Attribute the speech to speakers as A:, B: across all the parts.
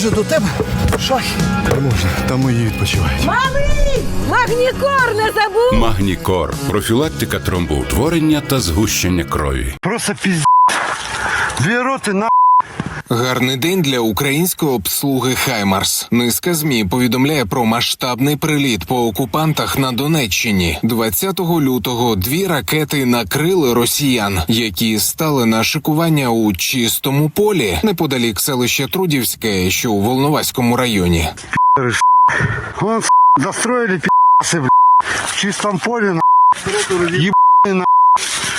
A: Може до тебе? Шахи.
B: Можна, там мої відпочивають.
C: Малий! Магнікор не забув!
D: Магнікор профілактика тромбоутворення та згущення крові.
B: Просто піз... Дві роти на
E: Гарний день для української обслуги Хаймарс. Низка змі повідомляє про масштабний приліт по окупантах на Донеччині. 20 лютого дві ракети накрили росіян, які стали на шикування у чистому полі неподалік селища Трудівське, що у Волноваському районі.
B: Вон застроили пи***сы, бля. В чистом поле, на Ебаные, на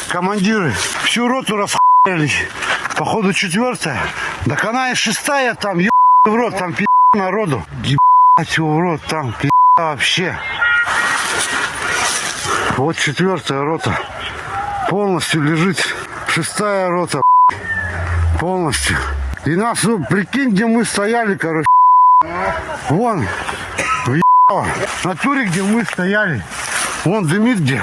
B: Командиры всю роту расхуяли. Походу четвертая. Так она и шестая там, ебаный в рот, там пи*** народу. Ебать в рот, там пи*** вообще. Вот четвертая рота. Полностью лежит. Шестая рота, полностью. И нас, ну, прикинь, где мы стояли, короче. Вон, в ебало. на туре, где мы стояли. Вон дымит где.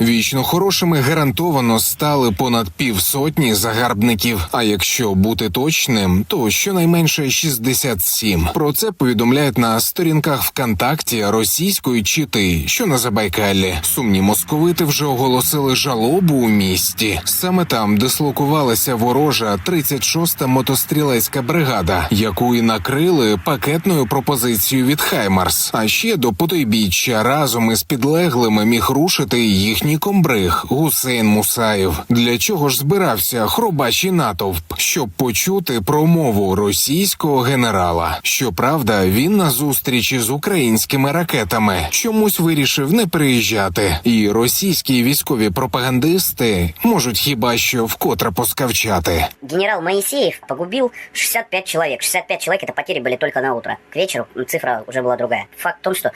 E: Вічно хорошими гарантовано стали понад півсотні загарбників. А якщо бути точним, то щонайменше 67. Про це повідомляють на сторінках ВКонтакті російської чити, що на Забайкалі. Сумні московити вже оголосили жалобу у місті. Саме там дислокувалася ворожа 36-та мотострілецька бригада, яку і накрили пакетною пропозицією від Хаймарс. А ще до потойбіччя разом із підлеглими міг рушити і їхній комбриг Гусейн Мусаєв. Для чого ж збирався хробачий натовп, щоб почути промову російського генерала? Щоправда, він на зустрічі з українськими ракетами чомусь вирішив не приїжджати, і російські військові пропагандисти можуть хіба що вкотре поскавчати.
F: Генерал Моисеев погубил 65 человек. 65 человек это потери были только на утро. К вечеру цифра уже была другая. Факт в том, что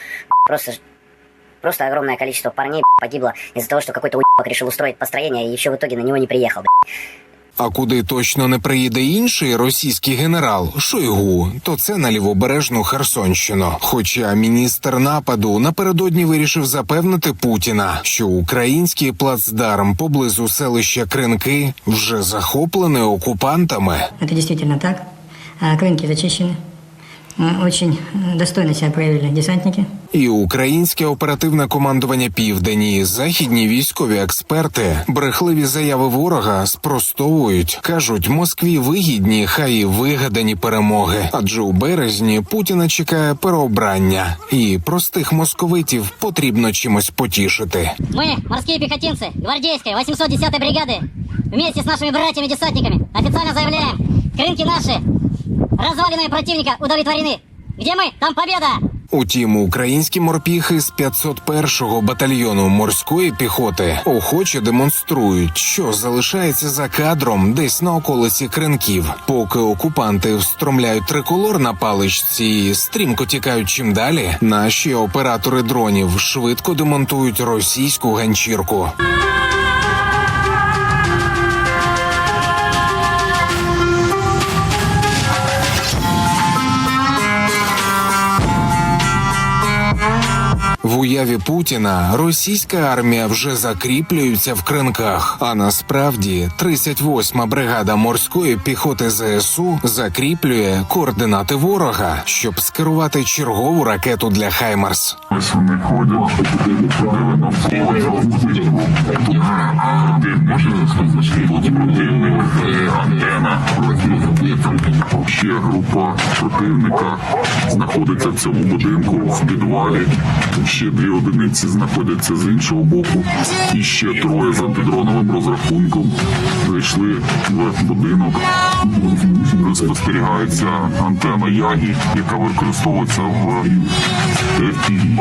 F: просто Просто огромное количество парней погибло из-за того, что какой-то уебок решил устроить построение и еще в итоге на него не приехал.
E: А куди точно не приїде інший російський генерал Шойгу, то це на лівобережну Херсонщину. Хоча міністр нападу напередодні вирішив запевнити Путіна, що український плацдарм поблизу селища Кринки вже захоплений окупантами.
G: Это действительно так. А, Крынки зачищены. М, Очень м, достойно себя проявили десантники.
E: І українське оперативне командування Південь і західні військові експерти брехливі заяви ворога спростовують. кажуть, Москві вигідні, хай і вигадані перемоги. Адже у березні Путіна чекає переобрання, і простих московитів потрібно чимось потішити.
H: Мы, морские пехотинцы гвардейской 810-й бригады, вместе с нашими братьями-десантниками официально заявляем, крынки наши, развалины противника удовлетворены. Где мы? Там победа!
E: Утім, українські морпіхи з 501-го батальйону морської піхоти охоче демонструють, що залишається за кадром десь на околиці кринків, поки окупанти встромляють триколор на паличці і стрімко тікають чим далі. Наші оператори дронів швидко демонтують російську ганчірку. В уяві Путіна російська армія вже закріплюється в кринках. А насправді 38-ма бригада морської піхоти ЗСУ закріплює координати ворога, щоб скерувати чергову ракету для Хаймарс.
I: Ось вони ходять, ходили навколо, де може значки противник, е, антена. Ще група противника знаходиться в цьому будинку в підвалі. Ще дві одиниці знаходяться з іншого боку. І ще троє з антидроновим розрахунком зайшли в будинок. Спостерігається антена Ягі, яка використовується в FPV.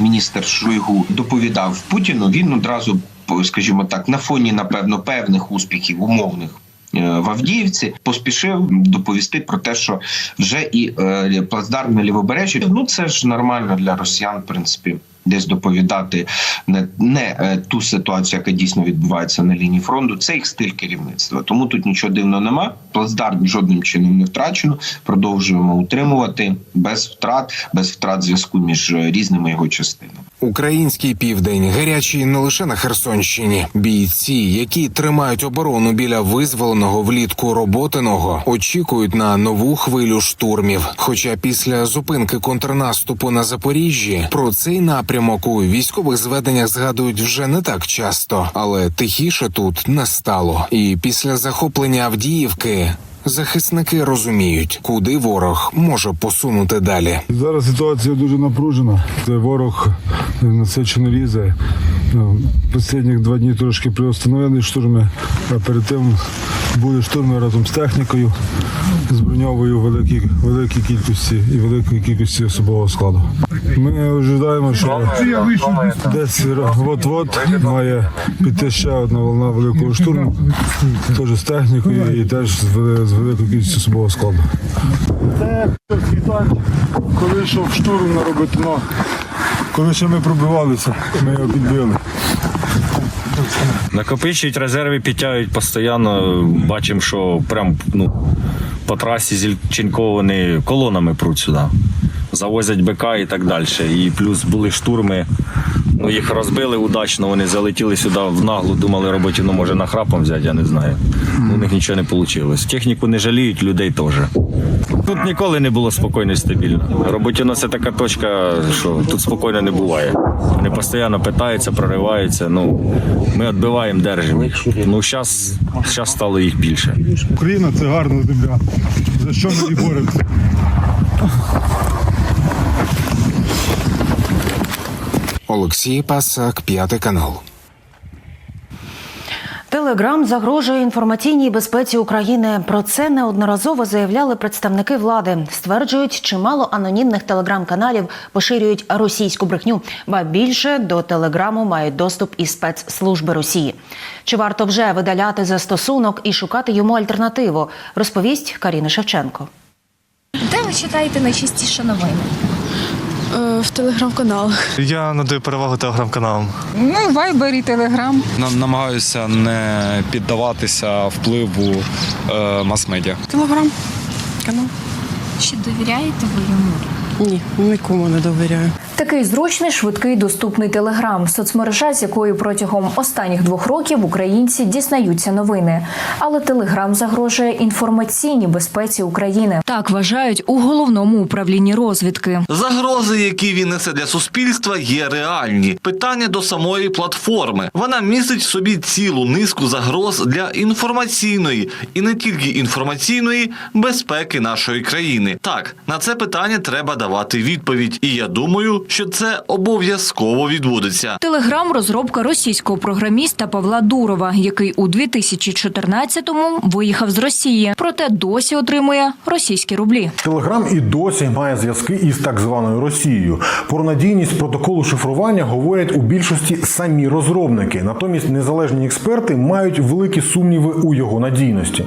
J: Міністр Шойгу доповідав Путіну, він одразу, скажімо так, на фоні, напевно, певних успіхів умовних. е, В Авдіївці поспішив доповісти про те, що вже і е, плацдарм на лівобережжі ну це ж нормально для росіян, в принципі, десь доповідати не, не е, ту ситуацію, яка дійсно відбувається на лінії фронту. Це їх стиль керівництва. Тому тут нічого дивного нема. Плацдарм жодним чином не втрачено. Продовжуємо утримувати без втрат, без втрат зв'язку між е, різними його частинами.
E: Український південь гарячий не лише на Херсонщині. Бійці, які тримають оборону біля визволеного влітку роботиного, очікують на нову хвилю штурмів. Хоча після зупинки контрнаступу на Запоріжжі про цей напрямок у військових зведеннях згадують вже не так часто, але тихіше тут не стало. І після захоплення Авдіївки. Захисники розуміють, куди ворог може посунути далі.
A: Зараз ситуація дуже напружена. Це ворог насичено лізе. Ну, Останні два дні трошки приостановили штурми, а перед тим були штурми разом з технікою, з броньовою великій, великій кількості і великої кількості особового складу. Ми ожидаємо, що десь от-от має піти ще одна волна великого штурму, теж з технікою і теж з великою кількістю особового складу. Це коли йшов штурм на Ще ми пробивалися, ми його підбили.
K: Накопичують резерви, підтягують постійно. Бачимо, що прям ну, по трасі Зільченко колонами пруть сюди. Завозять БК і так далі. І плюс були штурми. Ну, їх розбили удачно, вони залетіли сюди в наглу, думали, роботі, ну може нахрапом взяти, я не знаю. У них нічого не вийшло. Техніку не жаліють, людей теж. Тут ніколи не було спокійно і стабільно. Роботіно це така точка, що тут спокійно не буває. Вони постійно питаються, прориваються. Ну, ми відбиваємо, держимо їх. Ну, зараз стало їх більше.
A: Україна це гарна земля. За що ми і боремося?
E: Олексій Пасак, п'ятий канал.
L: Телеграм загрожує інформаційній безпеці України. Про це неодноразово заявляли представники влади. Стверджують, чимало анонімних телеграм-каналів поширюють російську брехню, ба більше до телеграму мають доступ і спецслужби Росії. Чи варто вже видаляти застосунок і шукати йому альтернативу? Розповість Каріна Шевченко.
M: Де ви читаєте найчастіше новини?
N: В телеграм-каналах.
O: Я надаю перевагу телеграм-каналам.
N: Ну, Вайбер і Телеграм.
O: Намагаюся не піддаватися впливу е, мас-медіа.
N: Телеграм. Канал.
M: Чи довіряєте ви йому?
N: Ні, нікому не довіряю.
M: Такий зручний, швидкий, доступний телеграм, соцмережа, з якою протягом останніх двох років українці дізнаються новини. Але телеграм загрожує інформаційній безпеці України.
P: Так вважають у головному управлінні розвідки.
Q: Загрози, які він несе для суспільства, є реальні. Питання до самої платформи. Вона містить в собі цілу низку загроз для інформаційної і не тільки інформаційної безпеки нашої країни. Так, на це питання треба давати відповідь, і я думаю, що це обов'язково відбудеться.
P: Телеграм розробка російського програміста Павла Дурова, який у 2014-му виїхав з Росії, проте досі отримує російські рублі.
R: Телеграм і досі має зв'язки із так званою Росією. Про надійність протоколу шифрування говорять у більшості самі розробники. Натомість незалежні експерти мають великі сумніви у його надійності.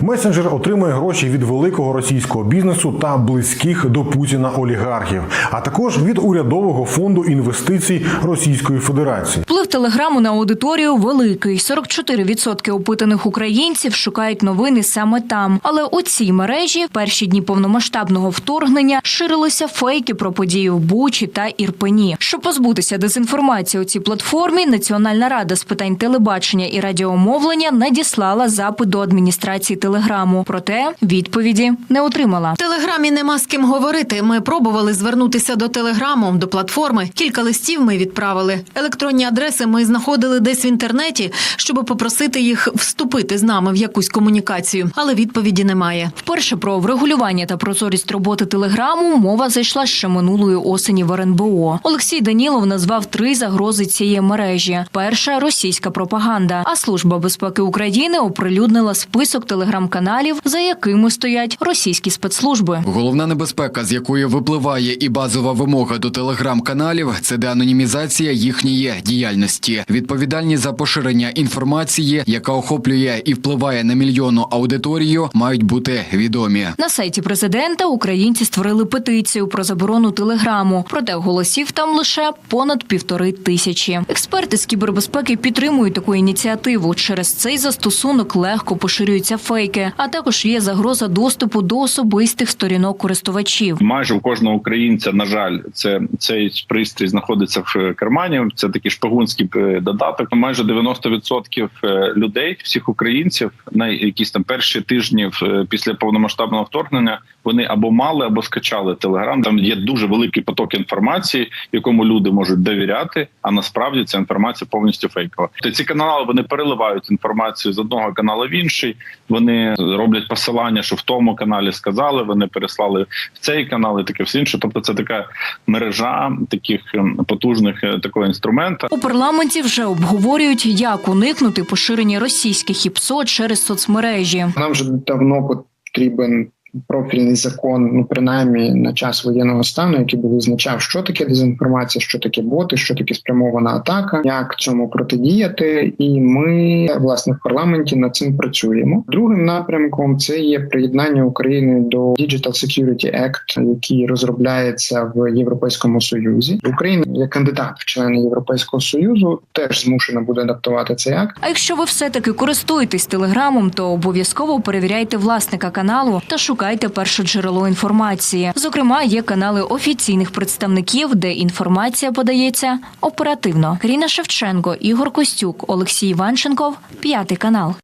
R: Месенджер отримує гроші від великого російського бізнесу та близьких до Путіна олігархів, а також від урядового фонду інвестицій Російської Федерації.
P: Вплив телеграму на аудиторію великий. 44% опитаних українців шукають новини саме там. Але у цій мережі в перші дні повномасштабного вторгнення ширилися фейки про події в Бучі та Ірпені. Щоб позбутися дезінформації у цій платформі, Національна рада з питань телебачення і радіомовлення надіслала запит до адміністрації телеграму. Проте відповіді не отримала.
S: В телеграмі нема з ким говорити. Ми пробували звернутися до телеграму, до платформи. Кілька листів ми відправили. Електронні адреси ми знаходили десь в інтернеті, щоб попросити їх вступити з нами в якусь комунікацію, але відповіді немає.
P: Вперше про врегулювання та прозорість роботи телеграму мова зайшла ще минулої осені в РНБО. Олексій Данілов назвав три загрози цієї мережі: перша російська пропаганда. А служба безпеки України оприлюднила список телеграм телеграм-каналів, за якими стоять російські спецслужби.
T: Головна небезпека, з якої випливає і базова вимога до телеграм-каналів, це деанонімізація їхньої діяльності. Відповідальні за поширення інформації, яка охоплює і впливає на мільйонну аудиторію, мають бути відомі.
P: На сайті президента українці створили петицію про заборону телеграму. Проте голосів там лише понад півтори тисячі. Експерти з кібербезпеки підтримують таку ініціативу. Через цей застосунок легко поширюється поширюються фейки, а також є загроза доступу до особистих сторінок користувачів.
U: Майже у кожного українця, на жаль, це цей пристрій знаходиться в кармані. Це такий шпигунський е, додаток. Майже 90% е, людей, всіх українців, на якісь там перші тижні е, після повномасштабного вторгнення, вони або мали, або скачали телеграм. Там є дуже великий поток інформації, якому люди можуть довіряти. А насправді ця інформація повністю фейкова. Та ці канали вони переливають інформацію з одного каналу в інший. Вони роблять посилання, що в тому каналі сказали. Вони переслали в цей канал і таке все інше. Тобто, це така мережа таких ем, потужних е, такого інструмента.
P: У парламенті вже обговорюють, як уникнути поширення російських ІПСО через соцмережі.
V: Нам вже давно потрібен профільний закон, ну принаймні на час воєнного стану, який би визначав, що таке дезінформація, що таке боти, що таке спрямована атака, як цьому протидіяти. І ми власне в парламенті над цим працюємо. Другим напрямком це є приєднання України до Digital Security Act, який розробляється в Європейському Союзі. Україна як кандидат в члени Європейського союзу теж змушена буде адаптувати цей акт.
P: А якщо ви все-таки користуєтесь телеграмом, то обов'язково перевіряйте власника каналу та шукайте перше джерело інформації. Зокрема, є канали офіційних представників, де інформація подається оперативно. Каріна Шевченко, Ігор Костюк, Олексій Іванченков, п'ятий канал.